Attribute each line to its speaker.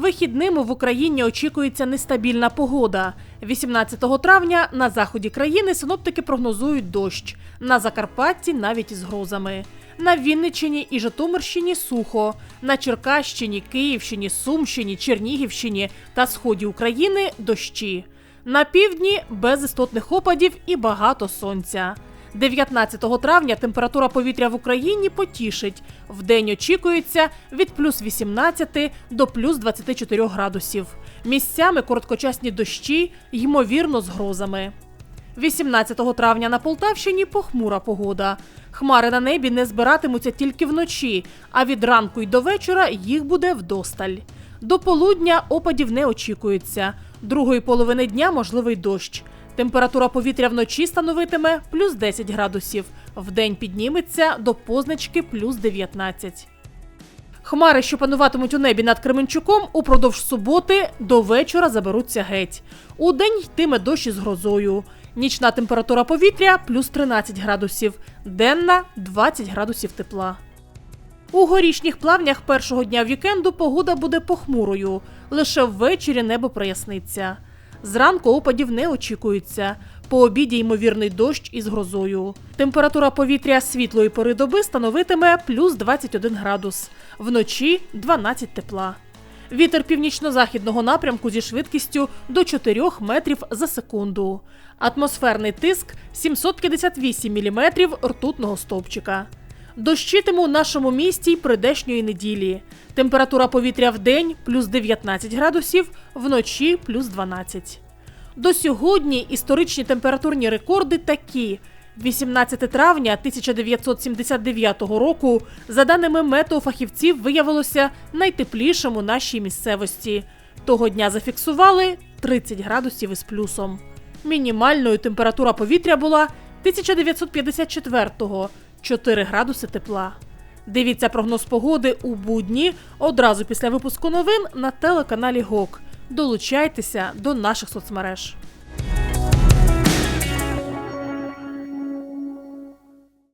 Speaker 1: Вихідними в Україні очікується нестабільна погода. 18 травня на заході країни синоптики прогнозують дощ. На Закарпатті навіть із грозами. На Вінниччині і Житомирщині сухо. На Черкащині, Київщині, Сумщині, Чернігівщині та сході України дощі. На півдні без істотних опадів і багато сонця. 19 травня температура повітря в Україні потішить. Вдень очікується від плюс 18 до плюс 24 градусів. Місцями короткочасні дощі, ймовірно, з грозами. 18 травня на Полтавщині похмура погода. Хмари на небі не збиратимуться тільки вночі, а від ранку й до вечора їх буде вдосталь. До полудня опадів не очікується. Другої половини дня можливий дощ. Температура повітря вночі становитиме плюс 10 градусів. Вдень підніметься до позначки плюс 19. Хмари, що пануватимуть у небі над Кременчуком, упродовж суботи до вечора заберуться геть. У день йтиме дощ із грозою. Нічна температура повітря плюс 13 градусів, денна 20 градусів тепла. У горішніх плавнях першого дня вікенду погода буде похмурою. Лише ввечері небо проясниться. Зранку опадів не очікується. По обіді ймовірний дощ із грозою. Температура повітря світлої пори доби становитиме плюс 21 градус, вночі 12 тепла. Вітер північно-західного напрямку зі швидкістю до 4 метрів за секунду. Атмосферний тиск 758 міліметрів ртутного стовпчика. Дощитиме у нашому місті й придешньої неділі. Температура повітря в день плюс 19 градусів, вночі плюс 12. До сьогодні історичні температурні рекорди такі. 18 травня 1979 року, за даними метеофахівців, виявилося найтеплішим у нашій місцевості. Того дня зафіксували 30 градусів із плюсом. Мінімальною температура повітря була 1954-го 4 градуси тепла. Дивіться прогноз погоди у будні одразу після випуску новин на телеканалі ГОК. Долучайтеся до наших соцмереж.